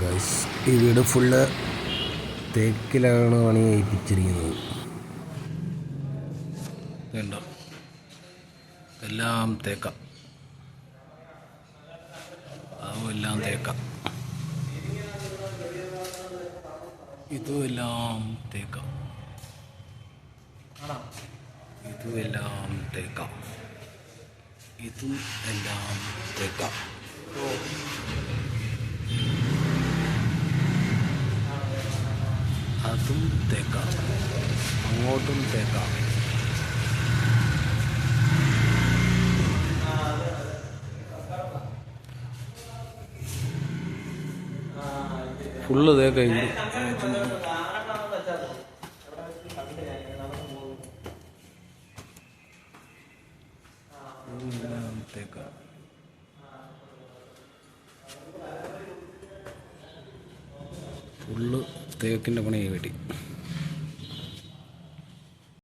Guys ഈ വീട് full തേക്കിലാണ് പണി ഏൽപ്പിച്ചിരിക്കുന്നത്. വേണ്ട എല്ലാം തേക്ക. അതും എല്ലാം തേക്കാം. ഇതും എല്ലാം തേക്ക. ഇതും എല്ലാം തേക്ക. ഇതും എല്ലാം തേക്കാം. അതും തേക്കാം. അങ്ങോട്ടും തേക്കാം. ഫുള്ള് തേക്കുണ്ട് തേക്കാം. ഫുള്ള് തേക്കിന്റെ പണി വേണ്ടി